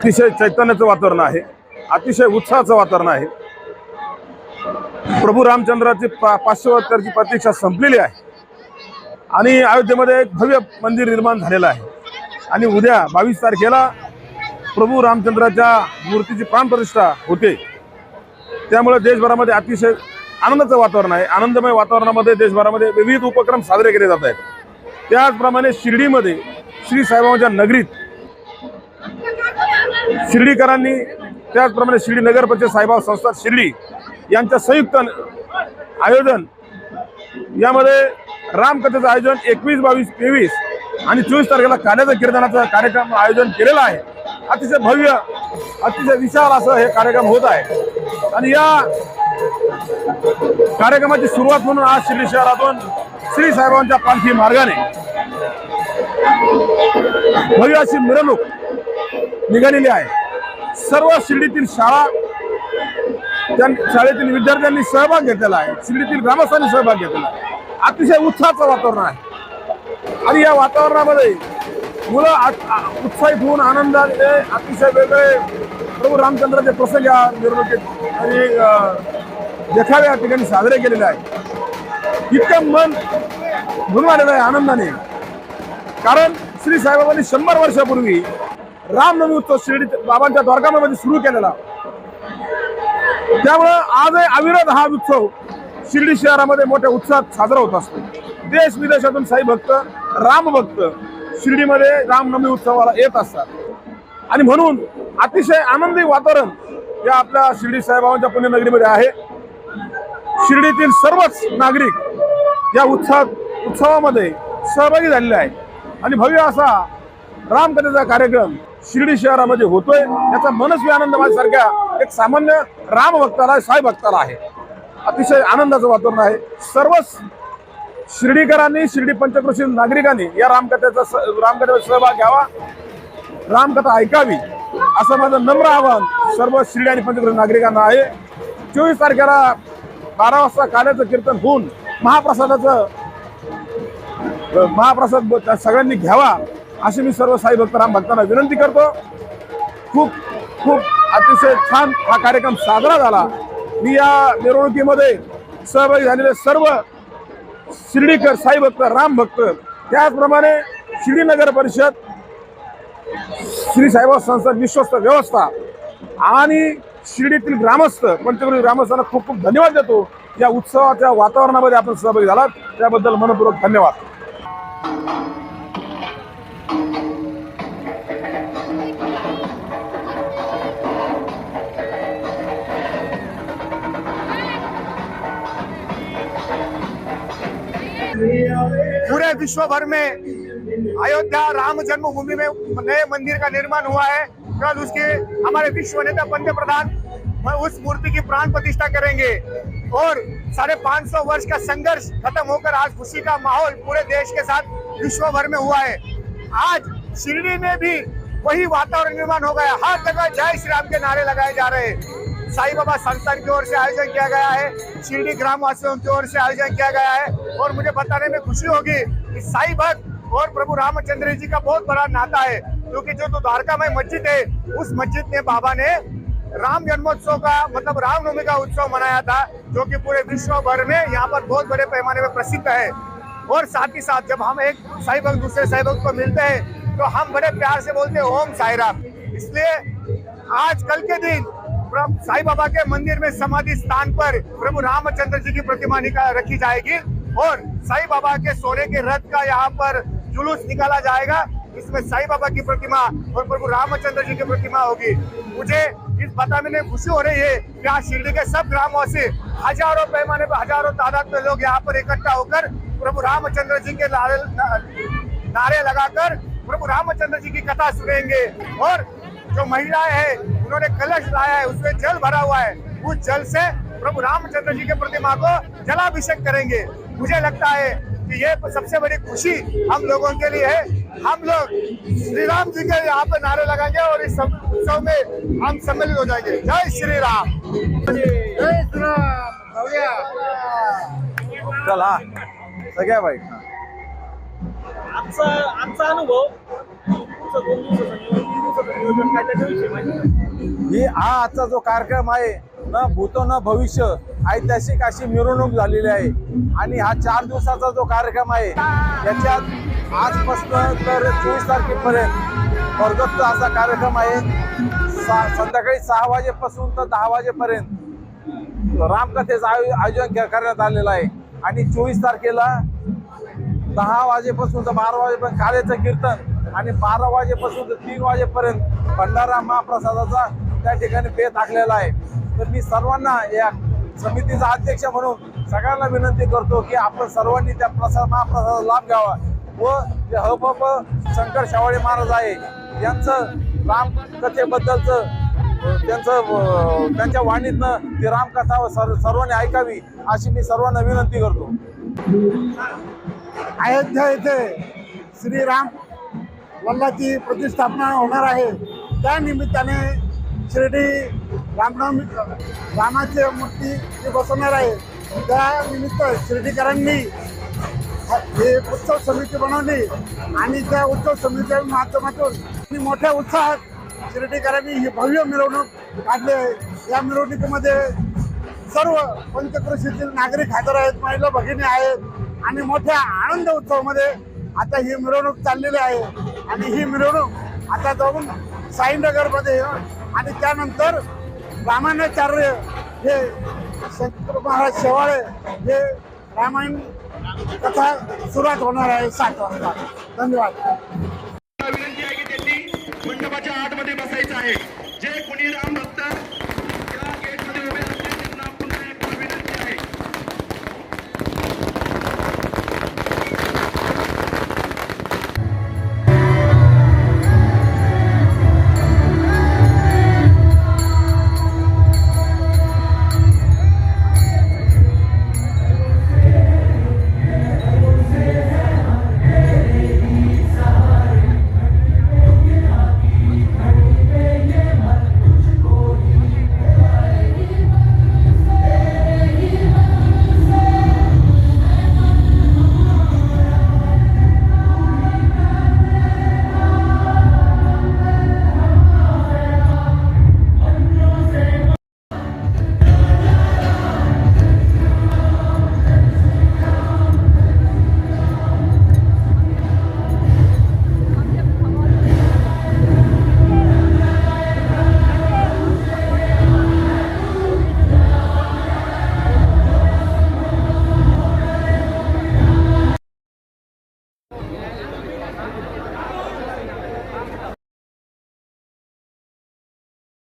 अतिशय चैतन्याचं वातावरण आहे. अतिशय उत्साहाचं वातावरण आहे. प्रभू रामचंद्राची पा प्रतीक्षा संपलेली आहे. आणि अयोध्येमध्ये एक भव्य मंदिर निर्माण झालेलं आहे. आणि उद्या बावीस तारखेला प्रभू रामचंद्राच्या मूर्तीची प्राणप्रतिष्ठा होते. त्यामुळे देशभरामध्ये अतिशय आनंदाचं वातावरण आहे. आनंदमय वातावरणामध्ये देशभरामध्ये विविध उपक्रम साजरे केले जात आहेत. त्याचप्रमाणे शिर्डीमध्ये श्री साईबाबांच्या नगरीत शिर्डीकरांनी त्याचप्रमाणे शिर्डी नगर परिषद साईबाबा संस्था शिर्डी यांच्या संयुक्त आयोजन यामध्ये रामकथेचं आयोजन एकवीस बावीस तेवीस आणि चोवीस तारखेला काल्याचं कीर्तनाचं कार्यक्रम आयोजन केलेलं आहे. अतिशय भव्य अतिशय विशाल असं हे कार्यक्रम होत आहे. आणि या कार्यक्रमाची सुरुवात म्हणून आज शिर्डी शहरातून श्री साहेबांच्या पालखी मार्गाने भव्य अशी मिरवणूक निघालेली आहे. सर्व शिर्डीतील शाळा त्या शाळेतील विद्यार्थ्यांनी सहभाग घेतलेला आहे. शिर्डीतील ग्रामस्थांनी सहभाग घेतलेला आहे. अतिशय उत्साहाचं वातावरण आहे. आणि या वातावरणामध्ये मुलं उत्साहित होऊन आनंदाने अतिशय वेगळे प्रभू रामचंद्राचे प्रसंग या मिरवणुकीत आणि देखावे या ठिकाणी साजरे केलेले आहे. इतकं मन भरून आलेलं आहे आनंदाने. कारण श्री साईबाबांनी शंभर वर्षापूर्वी रामनवमी उत्सव शिर्डी बाबांच्या द्वारकामध्ये सुरू केलेला. त्यामुळं आज अविरत हा उत्सव शिर्डी शहरामध्ये मोठ्या उत्साहात साजरा होत असतो. देश विदेशातून साई भक्त राम भक्त शिर्डीमध्ये रामनवमी उत्सवाला येत असतात. आणि म्हणून अतिशय आनंदी वातावरण या आपल्या शिर्डी साईबाबांच्या पुण्यनगरीमध्ये आहे. शिर्डीतील सर्वच नागरिक या उत्साहात उत्सवामध्ये सहभागी झालेले आहेत. आणि भव्य असा रामकथेचा कार्यक्रम शिर्डी शहरामध्ये होतोय. याचा मनस्वी आनंद माझ्यासारख्या एक सामान्य राम भक्ताला साई भक्ताला आहे. अतिशय आनंदाचं वातावरण आहे. सर्वच शिर्डीकरांनी शिर्डी पंचक्रोशी नागरिकांनी या रामकथेचा स- रामकथेचा सहभाग घ्यावा. रामकथा ऐकावी असं माझं नम्र आवाहन सर्व शिर्डी आणि पंचक्रोशी नागरिकांना आहे. चोवीस तारखेला बारा वाजता काल्याचं कीर्तन होऊन महाप्रसादाचं महाप्रसाद ब- सगळ्यांनी घ्यावा अशी मी सर्व साई भक्त राम भक्तांना विनंती करतो. खूप खूप अतिशय छान हा कार्यक्रम साजरा झाला. मी या मिरवणुकीमध्ये सहभागी झालेले सर्व शिर्डीकर साई भक्त राम भक्त त्याचप्रमाणे शिर्डी नगर परिषद श्री साईबाबा संस्था विश्वस्त व्यवस्था आणि शिर्डीतील ग्रामस्थ पंचक्रोशी ग्रामस्थांना खूप खूप धन्यवाद देतो. या उत्सवाच्या वातावरणामध्ये आपण सहभागी झालात. त्याबद्दल मनपूर्वक धन्यवाद. पूरे विश्व भर में अयोध्या राम जन्मभूमि में नए मंदिर का निर्माण हुआ है। कल उसके हमारे विश्व नेता पंत प्रधान उस मूर्ति की प्राण प्रतिष्ठा करेंगे। और साढ़े पाँच सौ वर्ष का संघर्ष खत्म होकर आज खुशी का माहौल पूरे देश के साथ विश्व भर में हुआ है। आज शिरडी में भी वही वातावरण निर्माण हो गया। हर जगह जय श्री राम के नारे लगाए जा रहे हैं। साई बाबा संस्थान की ओर से आयोजन किया गया है। शिरडी ग्राम वासियों की ओर से आयोजन किया गया है। और मुझे बताने में खुशी होगी कि साई भक्त और प्रभु रामचंद्र जी का बहुत बड़ा नाता है। क्योंकि जो तो द्वारका में मस्जिद है, उस मस्जिद में बाबा ने राम जन्मोत्सव का मतलब रामनवमी का उत्सव मनाया था, जो कि पूरे विश्व भर में यहाँ पर बहुत बड़े पैमाने में प्रसिद्ध है। और साथ ही साथ जब हम एक साई भक्त, दूसरे साई भक्त को मिलते हैं तो हम बड़े प्यार से बोलते हैं, ओम साई राम इसलिए आज कल के दिन साई बाबा के मंदिर में समाधि स्थान पर प्रभु रामचंद्र जी की प्रतिमा रखी जाएगी और साई बाबा के सोने के रथ का यहाँ पर जुलूस निकाला जाएगा। इसमें साई बाबा की प्रतिमा और प्रभु रामचंद्र जी की प्रतिमा होगी। मुझे इस बताने में खुशी हो रही है कि आज शिरडी के सब ग्रामवासी हज़ारों पैमाने पर हज़ारों तादाद में लोग यहाँ पर इकट्ठा होकर प्रभु रामचंद्र जी के नारे नारे लगाकर प्रभु रामचंद्र जी की कथा सुनेंगे। और जो महिलाएँ हैं, उन्होंने कलश लाया है, उसमें जल भरा हुआ है। उस जल से प्रभु रामचंद्र जी के प्रतिमा को जलाभिषेक करेंगे। मुझे लगता है कि ये सबसे बड़ी खुशी हम लोगों के लिए है। हम लोग श्री राम जी के यहाँ पे नारे लगाएंगे और इस सब- उत्सव में हम सम्मिलित हो जाएंगे। जय श्री राम जय श्री राम चला सगळ्या बाईक आजचा आजचा अनुभव. ही हा आजचा जो कार्यक्रम आहे न भूतो न भविष्य ऐतिहासिक अशी मिरवणूक झालेली आहे. आणि हा चार दिवसाचा जो कार्यक्रम आहे याच्यात आजपासून तर चोवीस तारखेपर्यंत भरगच्च असा कार्यक्रम आहे. सा संध्याकाळी सहा वाजेपासून तर दहा वाजेपर्यंत रामकथेचं आयो आयोजन करण्यात आलेलं आहे. आणि चोवीस तारखेला दहा वाजेपासून तर बारा वाजेपर्यंत काल्याचं कीर्तन आणि बारा वाजेपासून तर तीन वाजेपर्यंत भंडारा महाप्रसादाचा त्या ठिकाणी बेत आखलेला आहे. तर मी सर्वांना या समितीचा अध्यक्ष म्हणून सगळ्यांना विनंती करतो की आपण सर्वांनी त्या प्रसाद महाप्रसादाचा लाभ घ्यावा. व जे हप शंकर शावळे महाराज आहे. यांचं रामकथेबद्दलचं त्यांचं त्यांच्या वाणीतनं ती रामकथा सर्व सर्वांनी ऐकावी अशी मी सर्वांना विनंती करतो. अयोध्या येथे श्रीराम वल्लाची प्रतिष्ठापना होणार आहे. त्या निमित्ताने शिर्डी रामनवमी रामाची मूर्ती जी बसवणार आहे. त्या निमित्त शिर्डीकरांनी हे उत्सव समिती बनवली आणि त्या उत्सव समितीच्या माध्यमातून मोठ्या उत्साहात शिर्डीकरांनी ही भव्य मिरवणूक काढली आहे. या मिरवणुकीमध्ये सर्व पंचक्रोशीतील नागरिक हजर आहेत महिला भगिनी आहेत आणि मोठ्या आनंद उत्सवामध्ये आता ही मिरवणूक चाललेली आहे. आणि ही मिरवणूक आता जाऊन साईनगरमध्ये आणि त्यानंतर रामायणाचार्य हे शंकर महाराज शेवाळे हे रामायण कथा सुरुवात होणार आहे सात वाजता. धन्यवाद. विनंती आहे की त्यांनी मंडपाच्या आतमध्ये बसायचं आहे.